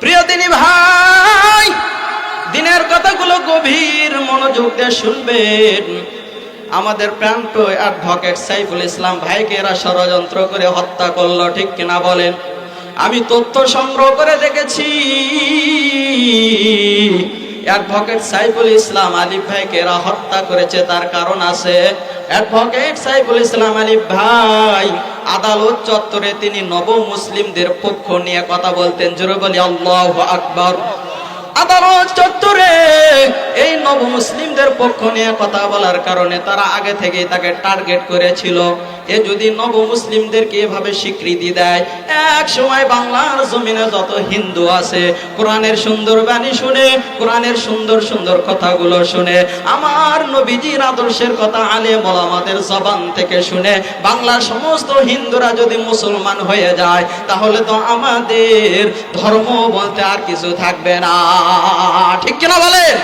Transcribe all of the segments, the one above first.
প্রিয় দিনী ভাই, দিনের কথাগুলো গভীর মনোযোগ দিয়ে শুনবেন। আমাদের প্রান্ত অ্যাডভোকেট সাইফুল ইসলাম ভাইকে এরা ষড়যন্ত্র করে হত্যা করল, ঠিক কিনা বলেন? আমি তথ্য সংগ্রহ করে দেখেছি। অ্যাডভোকেট সাইফুল ইসলাম আলিফ ভাইকে এরা হত্যা করেছে, তার কারণ আছে। অ্যাডভোকেট সাইফুল ইসলাম আলিফ ভাই আদালত চত্বরে তিনি নব মুসলিমদের পক্ষ নিয়ে কথা বলতেন। জোরে বলি আল্লাহ আকবর। আদালত চত্বরে এই নব মুসলিমদের পক্ষ নিয়ে কথা বলার কারণে তারা আগে থেকেই তাকে টার্গেট করেছিল। এ যদি নব মুসলিমদেরকে এভাবে স্বীকৃতি দেয়, এক সময় বাংলার জমিনে যত হিন্দু আছে, কোরআনের সুন্দর বাণী শুনে, কোরআনের সুন্দর সুন্দর কথাগুলো শুনে, আমার নবীজির আদর্শের কথা আলে আমাদের জবান থেকে শুনে, বাংলার সমস্ত হিন্দুরা যদি মুসলমান হয়ে যায়, তাহলে তো আমাদের ধর্ম বলতে আর কিছু থাকবে না। ঠিক কিনা বলেন?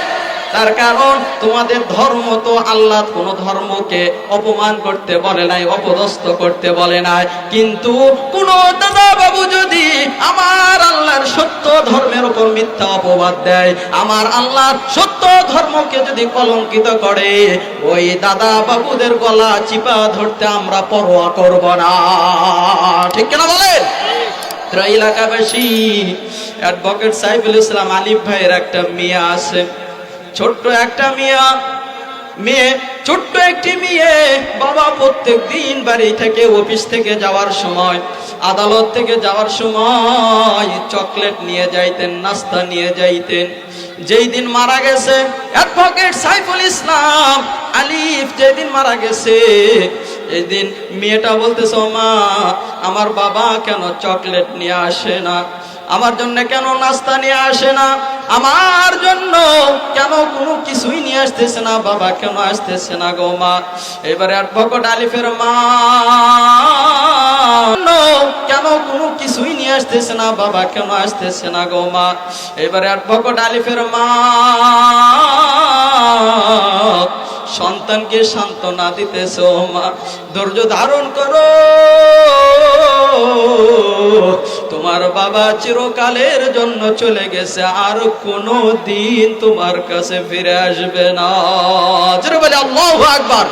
তার কারণ তোমাদের ধর্ম তো আল্লাহ কোন ধর্মকে অপমান করতে বলে নাই, অপদস্থ করতে বলে নাই। কিন্তু কোন দাদা বাবু যদি আমার আল্লাহর সত্য ধর্মের উপর মিথ্যা অপবাদ দেয়, আমার আল্লাহর সত্য ধর্মকে যদি কলঙ্কিত করে, ওই দাদা বাবুদের গলা চিপা ধরতে আমরা পরোয়া করব না। ঠিক কিনা বলেন? তো এলাকাবাসী, অ্যাডভোকেট সাইফুল ইসলাম আলিফ ভাইয়ের একটা মেয়ে আছে। ছোট্ট একটা মিয়া, মেয়ে, ছোট্ট একটি মেয়ে। বাবা প্রত্যেক দিন বাড়ি থেকে অফিস থেকে যাওয়ার সময়, আদালত থেকে যাওয়ার সময় চকলেট নিয়ে যাইতেন, নাস্তা নিয়ে যাইতেন। যেই দিন মারা গেছে, অ্যাডভোকেট সাইফুল ইসলাম আলিফ যেদিন মারা গেছে এই দিন মেয়েটা বলতেছে "ও মা আমার বাবা কেন চকলেট নিয়ে আসে না? আমার জন্য কেন নাস্তা নিয়ে আসে না? আমার জন্য কেন কোনো কিছুই নিয়ে আসতেছে না? বাবা কেন আসতেছে না গো মা? এবারে অ্যাডভোকেট আলিফের মা "No, কেন কোনো কিছুই নিয়ে আসতেছে না? বাবা কেন আসতেছে না গো মা? এবারে অ্যাডভোকেট আলিফের মা সন্তানকে সান্ত্বনা দিতেছ মা। ধৈর্য ধারণ করো। তোমার বাবা চিরকালের জন্য চলে গেছে, আর কোনো দিন তোমার কাছে ফিরে আসবে না। বলে আল্লাহু আকবার।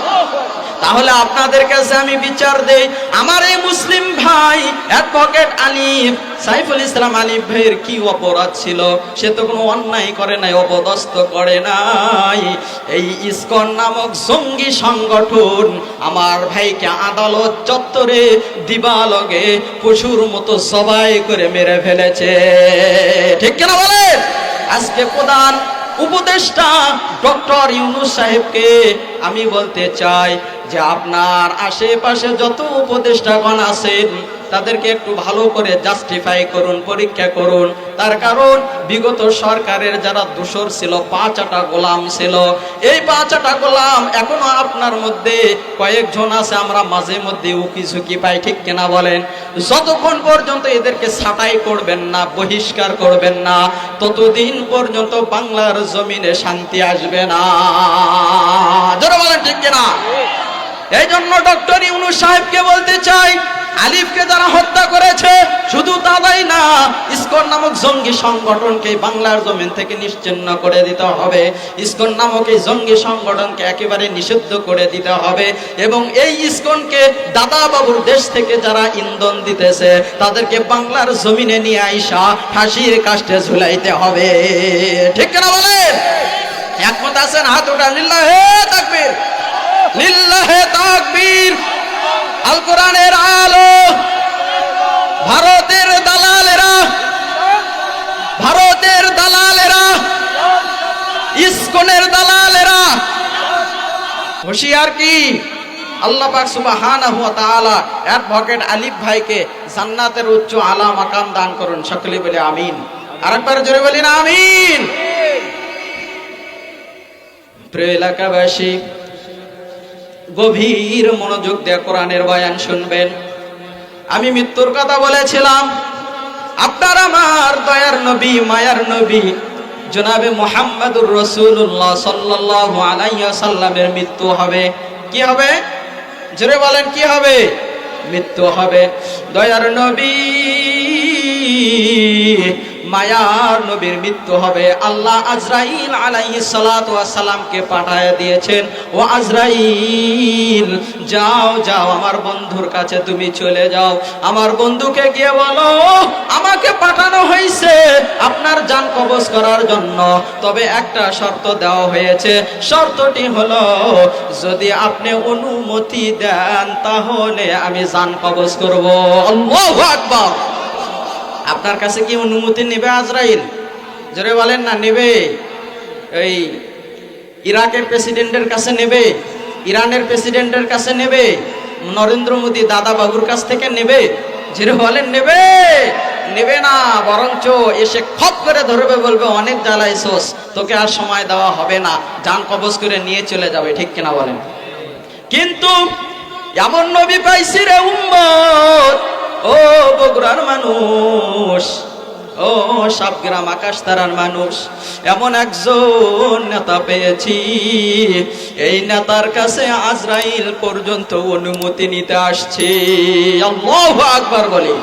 তাহলে আপনাদের কাছে আমি বিচার দেই। আমার এই মুসলিম ভাই অ্যাডভোকেট আলিফ, সাইফুল ইসলাম আলিফ ভাইয়ের কি অপরাধ ছিল? সে তো কোনো অন্যায় করে নাই, অপদস্থ করে নাই। এই ইস্কন নামক জঙ্গি সংগঠন আমার ভাইকে আদালত চত্বরে দিবালগে পশুর মতো সবাই করে মেরে ফেলেছে। ঠিক কিনা বলেন? আজকে প্রধান উপদেষ্টা ডক্টর ইউনুস সাহেবকে আমি বলতে চাই যে আপনার আশেপাশে যত উপদেষ্টাগণ আছেন তাদেরকে একটু ভালো করে জাস্টিফাই করুন, পরীক্ষা করুন। তার কারণ, বিগত সরকারের যারা দোষর ছিল, পাঁচটা গোলাম ছিল। এই পাঁচটা গোলাম এখনও আপনার মধ্যে কয়েকজন আছে, আমরা মাঝে মধ্যে উকি ঝুঁকি পাই, ঠিক কিনা বলেন? যতক্ষণ পর্যন্ত এদেরকে ছাঁটাই করবেন না, বহিষ্কার করবেন না, ততদিন পর্যন্ত বাংলার জমিনে শান্তি আসবে না। জোরে বলেন, ঠিক কিনা? এই জন্য ডক্টর ইউনুস সাহেবকে বলতে চাই আলিফকে যারা হত্যা করেছে, শুধু তারাই না, ইসকন নামক জঙ্গি সংগঠনকে বাংলার জমিন থেকে নিশ্চিন্ন করে দিতে হবে। ইসকন নামক এই জঙ্গি সংগঠনকে একেবারে নিষিদ্ধ করে দিতে হবে এবং এই ইসকনকে দাদা বাবুর দেশ থেকে যারা ইন্ধন দিতেছে, তাদেরকে বাংলার জমিনে নিয়ে আইসা ফাঁসির কাষ্টে ঝুলাইতে হবে। ঠিক কেনা বলেন? একমত আছেন? হাত ওটা লিল্লাহে তাকবীর। লিল্লাহে তাকবীর। আল কোরআনের আলো। ভারতের দালালেরা ভারতের দালালেরা, ইসকনের দালালেরা, হুঁশিয়ার কি? আল্লাহ পাক সুবহানাহু ওয়া তাআলা অ্যাডভোকেট আলিফ ভাইকে জান্নাতের উচ্চ আলা মাকাম দান করুন। সকলে বলে আমিন। আরেকবার জোরে বলেন আমিন। প্রিয় এলাকাবাসী গভীর মনোযোগ দিয়ে কোরআনের বয়ান শুনবেন। আমি মৃত্যুর কথা বলেছিলাম। আপনার আমার দয়ার নবী, মায়ার নবী, জনাবে মোহাম্মদুর রসুল্লাহ সাল্লাল্লাহু আলাইহি সাল্লামের মৃত্যু হবে। কি হবে? জোরে বলেন, কি হবে? মৃত্যু হবে। দয়ার নবী মায়ার নবীর মৃত্যু হবে। আল্লাহ আজরাইল আলাইহিস সালাতু ওয়াস সালামকে পাঠায় দিয়েছেন, ও আজরাইল, যাও যাও, আমার বন্ধুর কাছে তুমি চলে যাও। আমার বন্ধুকে গিয়ে বলো, আমাকে পাঠানো হয়েছে আপনার যান কবজ করার জন্য। তবে একটা শর্ত দেওয়া হয়েছে। শর্তটি হলো, যদি আপনি অনুমতি দেন, তাহলে আমি যান কবজ করব। আল্লাহু আকবার। আপনার কাছে কি অনুমতি নেবে আজরাইল? জোরে বলেন না, নেবে। এই ইরাকের প্রেসিডেন্টের কাছে নেবে, ইরানের প্রেসিডেন্টের কাছে নেবে, নরেন্দ্র মোদী দাদা বাবুর কাছ থেকে নেবে। জোরে বলেন, নেবে। নেবে না, বরঞ্চ এসে খপ করে ধরবে, বলবে, অনেক জ্বালাইছোস তোকে আর সময় দেওয়া হবে না। যান কবজ করে নিয়ে চলে যাবে। ঠিক কিনা বলেন। কিন্তু এমন নবী পাইছি রে উম্মত ও বগুড়ার মানুষ, ও সাবগ্রাম আকাশ তারার মানুষ, এমন একজন নেতা পেয়েছি। এই নেতার কাছে আজরাইল পর্যন্ত অনুমতি নিতে আসছে। আল্লাহু আকবার বলি,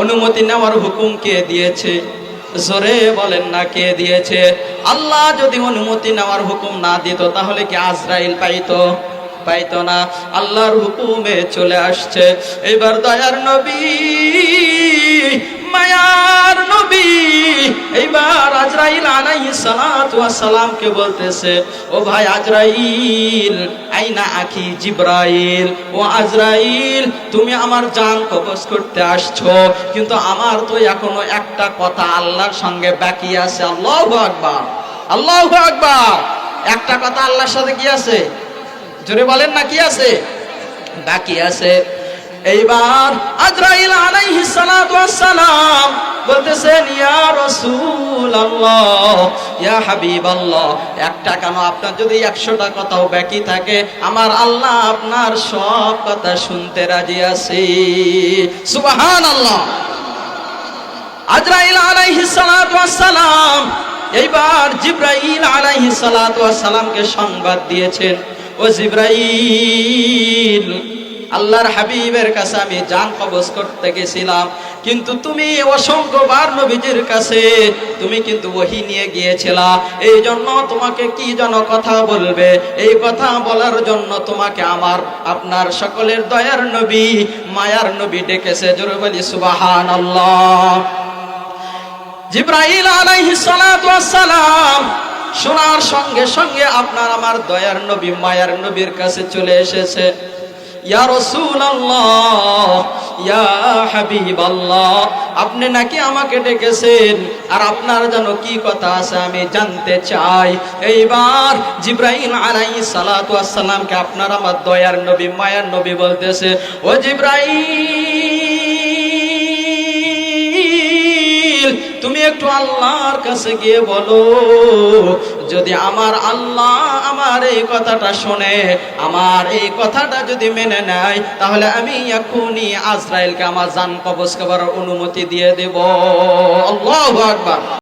অনুমতি নেওয়ার হুকুম কে দিয়েছে? জোরে বলেন না কে দিয়েছে? আল্লাহ যদি অনুমতি নেওয়ার হুকুম না দিত, তাহলে কি আজরাইল পাইতো? পাইতো না। আল্লাহর হুকুমে চলে আসছে। এবার দয়ার নবী, মায়ার নবী, এইবার আজরাইল আলাইহিস সালাতু ওয়াস সালামকে বলতেছে, ও ভাই আজরাইল, আইনা আখি জিব্রাইল? ও আজরাইল, তুমি আমার জান কবজ করতে আসছো, কিন্তু আমার তো এখনও একটা কথা আল্লাহর সঙ্গে বাকি আছে। আল্লাহু আকবার আল্লাহু আকবার। একটা কথা আল্লাহর সাথে কি আছে? জোরে বলেন না, কি আছে? বাকি আছে। এইবার আজরাইল আলাইহিস সালাতু সালাম বলতেছেন, ইয়া রাসূলুল্লাহ, ইয়া হাবিবাল্লাহ, একটা কেন আপনার যদি 100টা কথাও বাকি থাকে, আমার আল্লাহ আপনার সব কথা শুনতে রাজি আছে। সুবহানাল্লাহ। আজরাইল আলাইহিস সালাতু সালাম এইবার জিব্রাইল আলাইহিস সালাতু সালামকে সংবাদ দিয়েছেন। ও জিব্রাইল, আল্লাহর হাবিবের কাছে আমি জান কবজ করতে গেছিলাম। কিন্তু তুমি অসংখ্যবার নবীজির কাছে তুমি কিন্তু ওহি নিয়ে গিয়েছিলা। এই জন্য তোমাকে কি যেন কথা বলবে? এই কথা বলার জন্য তোমাকে আমার, আপনার সকলের দয়ার নবী, মায়ার নবী ডেকেছে। জোরে বলি সুবাহান আল্লাহ জিব্রাইল আলাইহিস সালাম শোনার সঙ্গে সঙ্গে আপনার আমার দয়ার নবী, মায়ার নবীর কাছে চলে এসেছে। আপনি নাকি আমাকে ডেকেছেন? আর আপনার যেন কি কথা আছে আমি জানতে চাই। এইবার জিব্রাহিম আলাইহিস সালাতু ওয়াস আপনার আমার দয়ার নবী, মায়ার নবী বলতেছে, ও জিব্রাইল তুমি একটু আল্লাহর কাছে গিয়ে বলো, যদি আমার আল্লাহ আমার এই কথাটা শোনে, আমার এই কথাটা যদি মেনে নেয়, তাহলে আমি এখনই আজরাইলকে আমার জান কবজ করার অনুমতি দিয়ে দেব। আল্লাহ আকবার।